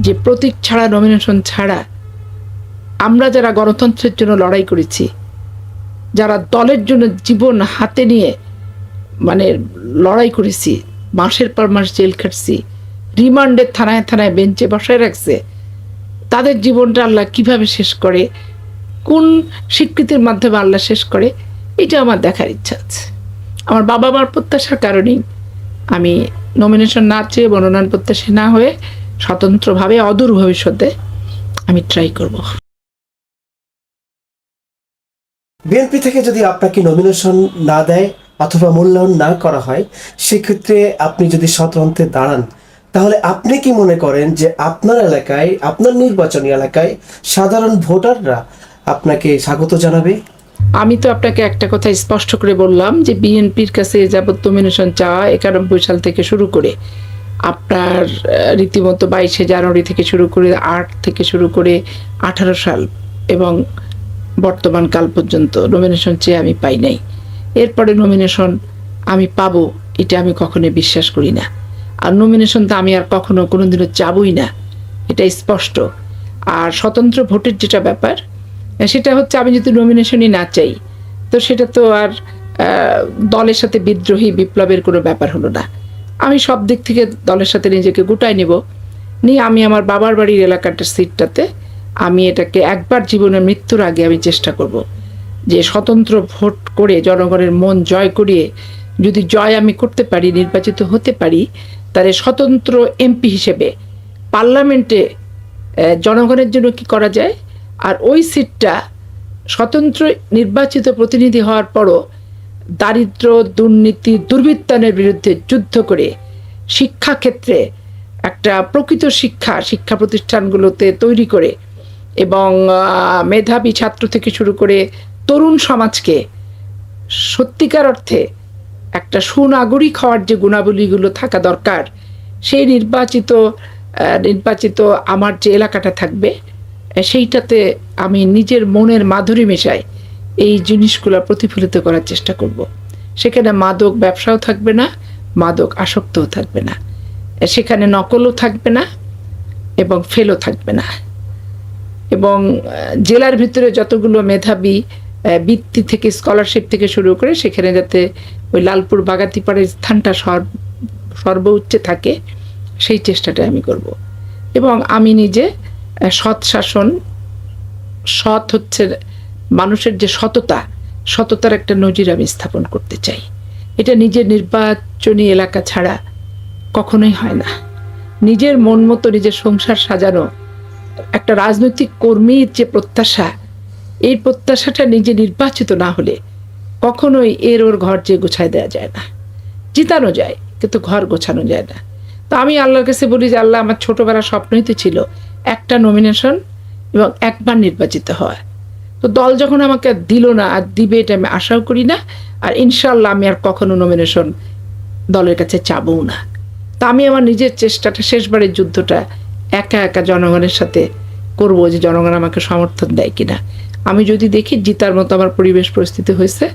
যে প্রতীক ছাড়া নমিনেশন ছাড়া আমরা যারা গণতন্ত্রের জন্য লড়াই করেছি, যারা দলের জন্য জীবন হাতে নিয়ে মানে লড়াই করেছি, মাসের পর মাস জেল খাটছি রিমান্ডের থানায় থানায় বেঞ্চে বসায় রাখছে, তাদের জীবনটা আল্লাহ কীভাবে শেষ করে, কোন স্বীকৃতির মাধ্যমে আল্লাহ শেষ করে, এটা আমার দেখার ইচ্ছা আছে। আমার বাবা মার প্রত্যাশার কারণেই আমি নমিনেশন না চেয়ে মনোনয়ন প্রত্যাশী না হয়ে স্বতন্ত্রভাবে অদূর ভবিষ্যতে আমি ট্রাই করব। বিএনপি থেকে যদি আপনাকে নমিনেশন না দেয় অথবা মূল্যায়ন না করা হয় সেক্ষেত্রে আপনি যদি স্বতন্ত্রে দাঁড়ান তাহলে আপনি কি মনে করেন যে আপনার এলাকায় আপনার নির্বাচনী এলাকায় সাধারণ ভোটাররা আপনাকে স্বাগত জানাবে? আমি তো আপনাকে একটা কথা স্পষ্ট করে বললাম যে বিএনপির কাছে যাবত নমিনেশন চাওয়া একানব্বই সাল থেকে শুরু করে। আপনার রীতিমতো বাইশে জানুয়ারি থেকে শুরু করে আট থেকে শুরু করে আঠারো সাল এবং বর্তমান কাল পর্যন্ত নমিনেশন চেয়ে আমি পাই নাই। এরপরে নমিনেশন আমি পাবো, এটা আমি কখনোই বিশ্বাস করি না। আর নমিনেশন তো আমি আর কখনো কোনো দিনও চাবই না, এটা স্পষ্ট। আর স্বতন্ত্র ভোটের যেটা ব্যাপার সেটা হচ্ছে আমি যদি নমিনেশনই না চাই, তো সেটা তো আর দলের সাথে বিদ্রোহী বিপ্লবের কোনো ব্যাপার হলো না। আমি সব দিক থেকে দলের সাথে নিজেকে গুটাই নেব। নিয়ে আমি আমার বাবার বাড়ির এলাকাটার সিটটাতে আমি এটাকে একবার জীবনের মৃত্যুর আগে আমি চেষ্টা করব। যে স্বতন্ত্র ভোট করে জনগণের মন জয় করিয়ে যদি জয় আমি করতে পারি, নির্বাচিত হতে পারি, তাহলে স্বতন্ত্র এমপি হিসেবে পার্লামেন্টে জনগণের জন্য কি করা যায়? আর ওই সিটটা স্বতন্ত্র নির্বাচিত প্রতিনিধি হওয়ার পরও দারিদ্র, দুর্নীতি দুর্বৃত্তায়নের বিরুদ্ধে যুদ্ধ করে শিক্ষাক্ষেত্রে একটা প্রকৃত শিক্ষা শিক্ষা প্রতিষ্ঠানগুলোতে তৈরি করে এবং মেধাবী ছাত্র থেকে শুরু করে তরুণ সমাজকে সত্যিকার অর্থে একটা সুনাগরিক হওয়ার যে গুণাবলীগুলো থাকা দরকার, সেই নির্বাচিত নির্বাচিত আমার যে এলাকাটা থাকবে, সেইটাতে আমি নিজের মনের মাধুরী মেশায় এই জিনিসগুলো প্রতিফলিত করার চেষ্টা করব। সেখানে মাদক ব্যবসাও থাকবে না, মাদক আসক্তও থাকবে না। সেখানে নকলও থাকবে না এবং ফেলও থাকবে না। এবং জেলার ভিতরে যতগুলো মেধাবী বৃত্তি থেকে স্কলারশিপ থেকে শুরু করে সেখানে যাতে ওই লালপুর বাগাতিপাড়ের স্থানটা সর্ব সর্বোচ্চে থাকে, সেই চেষ্টাটা আমি করব। এবং আমি নিজে সৎ শাসন, সৎ হচ্ছে মানুষের যে সততা, সততার একটা নজির আমি স্থাপন করতে চাই। এটা নিজের নির্বাচনী এলাকা ছাড়া কখনোই হয় না। নিজের মন মতো নিজের সংসার সাজানো, একটা রাজনৈতিক কর্মীর যে প্রত্যাশা, এই প্রত্যাশাটা নিজে নির্বাচিত না হলে কখনোই এর ওর ঘর যে গোছায় দেওয়া যায় না। জিতানো যায়, কিন্তু ঘর গোছানো যায় না। তো আমি আল্লাহর কাছে বলি যে, আল্লাহ আমার ছোটবেলার স্বপ্নই তো ছিল একটা নমিনেশন এবং একবার নির্বাচিত হওয়া। তো দল যখন আমাকে দিল না আর দিবে এটা আমি আশাও করি না, আর ইনশাল্লাহ আমি আর কখনো নমিনেশন দলের কাছে চাবও না। তা আমি আমার নিজের চেষ্টাটা শেষবারের যুদ্ধটা একা একা জনগণের সাথে করব যে জনগণ আমাকে সমর্থন দেয় কিনা। আমি যদি দেখি জিতার মতো আমার পরিবেশ পরিস্থিতি হয়েছে,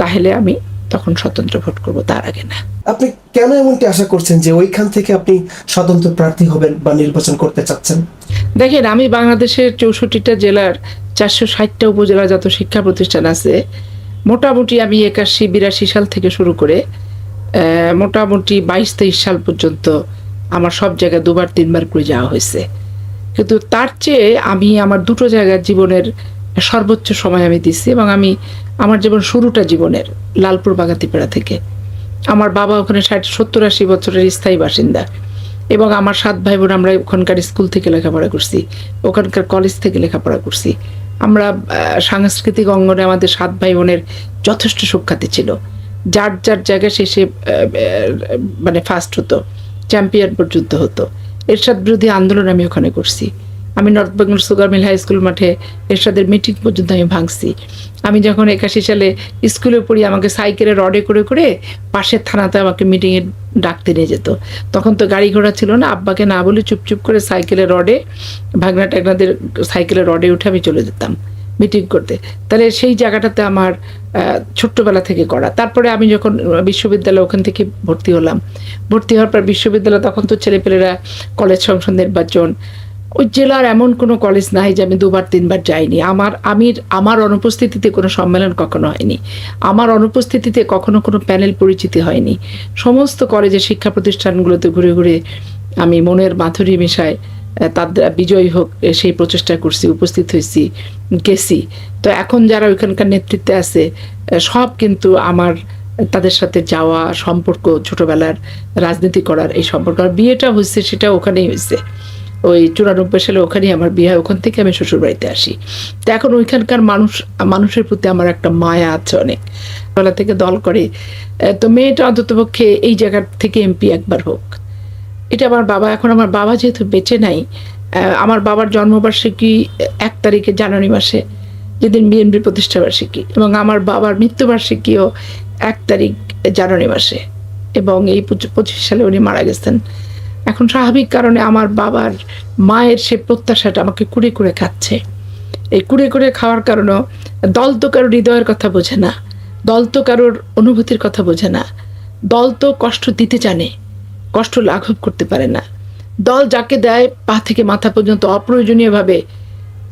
তাহলে আমি তখন স্বতন্ত্র ভোট করব তার আগে না। আপনি কেন এমনটি আশা করছেন যে ওইখান থেকে আপনি স্বতন্ত্র প্রার্থী হবেন বা নির্বাচন করতে চাচ্ছেন? দেখেন আমি বাংলাদেশের চৌষট্টিটা জেলার চারশো ষাটটা উপজেলা যত শিক্ষা প্রতিষ্ঠান আছে মোটামুটি আমি একাশি বিরাশি সাল থেকে শুরু করে আহ, মোটামুটি বাইশ তেইশ সাল পর্যন্ত আমার সব জায়গায় দুবার তিনবার করে যাওয়া হয়েছে। কিন্তু তার চেয়ে আমি আমার দুটো জায়গার জীবনের সর্বোচ্চ সময় আমি দিচ্ছি এবং আমি আমার যেমন শুরুটা জীবনের লালপুর বাগাতিপাড়া থেকে। আমার বাবা ওখানে ষাট, সত্তর, আশি বছরের স্থায়ী বাসিন্দা এবং আমার সাত ভাই বোন আমরা ওখানকার স্কুল থেকে লেখাপড়া করছি, ওখানকার কলেজ থেকে লেখাপড়া করছি। আমরা সাংস্কৃতিক অঙ্গনে আমাদের সাত ভাই বোনের যথেষ্ট সুখ্যাতি ছিল। যার যার জায়গায় শেষে মানে ফার্স্ট হতো চ্যাম্পিয়ন পর্যন্ত হতো। এরশাদ বিরোধী আন্দোলন আমি ওখানে করছি। আমি north Bengal sugar mill high school মাঠে এরশাদের মিটিং পর্যন্ত আমি ভাঙছি। আমি যখন একাশি সালে স্কুলে পড়ি, আমাকে সাইকেলে রডে করে করে পাশের থানাতে আমাকে মিটিংয়ে ডাকতে নিয়ে যেত। তখন তো গাড়ি ঘোড়া ছিল না, আব্বাকে না বলে চুপচুপ করে সাইকেলে রডে ভাগনা টাগনাদের সাইকেলে রডে উঠে আমি চলে যেতাম মিটিং করতে। তাহলে সেই জায়গাটাতে আমার ছোট্টবেলা থেকে করা তারপরে আমি যখন বিশ্ববিদ্যালয় ওখান থেকে ভর্তি হলাম, ভর্তি হওয়ার পর বিশ্ববিদ্যালয় তখন তো ছেলেপেলেরা কলেজ সংসদ নির্বাচন ওই জেলার এমন কোনো কলেজ নাই যে আমি দুবার, তিনবার যাইনি। আমার আমি আমার অনুপস্থিতিতে কোনো সম্মেলন কখনো হয়নি। আমার অনুপস্থিতিতে কখনো কোনো প্যানেল পরিচিতি হয়নি। সমস্ত কলেজের শিক্ষা প্রতিষ্ঠানগুলোতে ঘুরে ঘুরে আমি মনের মাথুরি মেশায় তাদের বিজয়ী হোক সেই প্রচেষ্টা করছি, উপস্থিত হয়েছি, গেছি। তো এখন যারা ওইখানকার নেতৃত্বে আছে সব কিন্তু আমার, তাদের সাথে যাওয়া, সম্পর্ক, ছোটবেলার রাজনীতি করার এই সম্পর্ক। আর বিয়েটা হয়েছে সেটা ওখানেই হয়েছে। ওই চুরানব্বই সালে ওখানেই আমার বিয়ে হয়, ওখান থেকে আমি শ্বশুর বাড়িতে আসি। তো এখন ওইখানকার মানুষ, মানুষের প্রতি আমার একটা মায়া আছে অনেক। বেলা থেকে দল করে। তো মেয়েটা অন্ততপক্ষে এই জায়গার থেকে এমপি একবার হোক। এটা আমার বাবা, এখন আমার বাবা যেহেতু বেঁচে নাই আমার বাবার জন্মবার্ষিকী এক তারিখে জানুয়ারি মাসে, যেদিন বিএনপি প্রতিষ্ঠা বার্ষিকী এবং আমার বাবার মৃত্যুবার্ষিকীও এক তারিখ জানুয়ারি মাসে, এবং এই পঁচিশ সালে উনি মারা গেছেন। এখন স্বাভাবিক কারণে আমার বাবার মায়ের সে প্রত্যাশাটা আমাকে কুড়ে কুড়ে খাচ্ছে। এই কুড়ে কুড়ে খাওয়ার কারণেও দল তো কারোর হৃদয়ের কথা বোঝে না, দল তো কারোর অনুভূতির কথা বোঝে না, দল তো কষ্ট দিতে জানে, কষ্ট লাঘব করতে পারে না। দল যাকে দেয় পা থেকে মাথা পর্যন্ত অপ্রয়োজনীয়ভাবে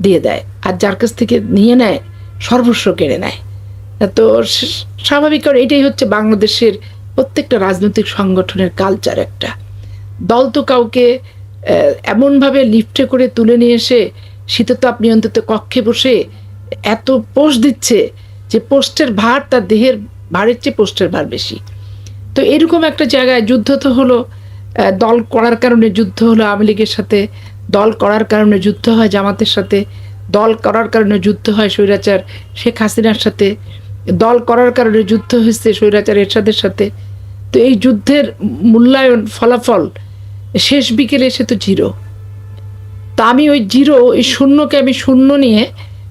দিয়ে দেয় আর যার কাছ থেকে নিয়ে নেয় সর্বস্ব কেড়ে নেয়। তো স্বাভাবিক কারণ এটাই হচ্ছে বাংলাদেশের প্রত্যেকটা রাজনৈতিক সংগঠনের কালচার একটা। দল তো কাউকে এমনভাবে লিফটে করে তুলে নিয়ে এসে শীততাপ নিয়ন্ত্রিত কক্ষে বসে এত পোস্ট দিচ্ছে যে পোস্টের ভার তার দেহের ভারের চেয়ে পোস্টের ভার বেশি। তো এরকম একটা জায়গায় যুদ্ধ তো হলো দল করার কারণে যুদ্ধ হলো, আওয়ামী লীগের সাথে দল করার কারণে যুদ্ধ হয়, জামাতের সাথে দল করার কারণে যুদ্ধ হয়, স্বৈরাচার শেখ হাসিনার সাথে দল করার কারণে যুদ্ধ হয়েছে, স্বৈরাচার এরশাদের সাথে। তো এই যুদ্ধের মূল্যায়ন, ফলাফল শেষ বিকেলে এসে তো জিরো। তা আমি ওই জিরো, ওই শূন্যকে আমি শূন্য নিয়ে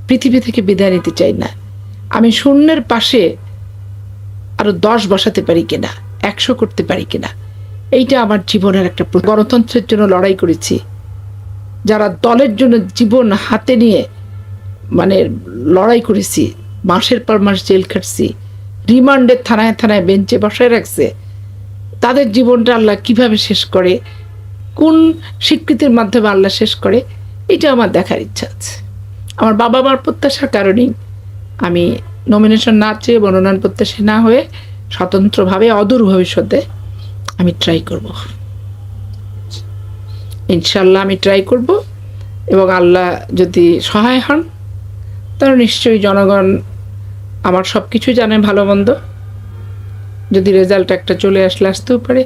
পৃথিবী থেকে বিদায় নিতে চাই না। আমি শূন্যের পাশে আরও দশ বসাতে পারি কিনা, একশো করতে পারি কিনা, এইটা আমার জীবনের একটা গণতন্ত্রের জন্য লড়াই করেছি। যারা দলের জন্য জীবন হাতে নিয়ে মানে লড়াই করেছি, মাসের পর মাস জেল খাটছি রিমান্ডের থানায় থানায় বেঞ্চে বসায় রাখছে, তাদের জীবনটা আল্লাহ কীভাবে শেষ করে কোন স্বীকৃতির মাধ্যমে আল্লাহ শেষ করে, এটা আমার দেখার ইচ্ছা আছে। আমার বাবা মার প্রত্যাশার কারণেই আমি নমিনেশন না চেয়ে মনোনয়ন প্রত্যাশী না হয়ে স্বতন্ত্রভাবে অদূর ভবিষ্যতে আমি ট্রাই করব। ইনশাল্লাহ আমি ট্রাই করব এবং আল্লাহ যদি সহায় হন, তাহলে নিশ্চয়ই জনগণ আমার সব কিছু জানে ভালো মন্দ। যদি রেজাল্ট একটা চলে আসলে আসতেও পারে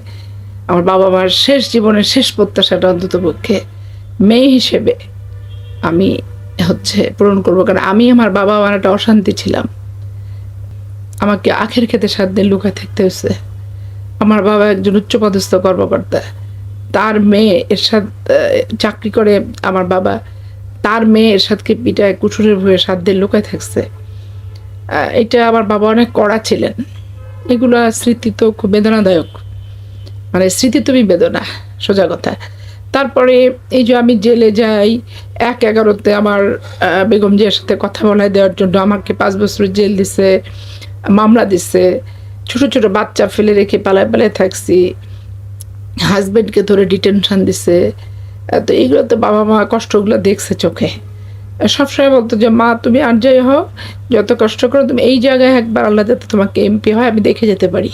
আমার বাবা মার শেষ জীবনের শেষ প্রত্যাশাটা অন্তত পক্ষে মেয়ে হিসেবে আমি হচ্ছে পূরণ করব। কারণ আমি আমার বাবা মার একটা অশান্তি ছিলাম। আমাকে আখের খেতে সাত দিন লুকায় থাকতে হয়েছে। আমার বাবা একজন উচ্চপদস্থ কর্মকর্তা। তার মেয়ে এরশাদ আহ, চাকরি করে আমার বাবা। তার মেয়ে এরশাদকে পিটায় কুঠুরের ভয়ে সাত দিন লুকায় থাকছে। এটা আমার বাবা অনেক কড়া ছিলেন। এগুলো স্মৃতি তো খুব বেদনাদায়ক। মানে স্মৃতি তুমি বেদনা সোজা কথা। তারপরে এই যে আমি জেলে যাই, এক এগারোতে আমার বেগম জিয়ার সাথে কথা বলায় দেওয়ার জন্য আমাকে পাঁচ বছর জেল দিছে, মামলা দিছে, ছোট ছোট বাচ্চা ফেলে রেখে পালায় পালায় থাকছি হাজবেন্ডকে ধরে ডিটেনশন দিছে তো এইগুলো তো বাবা মা কষ্টগুলো দেখছে চোখে। সবসময় বলতো যে, মা, তুমি আর যাই হও, যত কষ্ট করো, তুমি এই জায়গায় একবার আল্লাহ যাতে তোমাকে এমপি হয়, আমি দেখে যেতে পারি।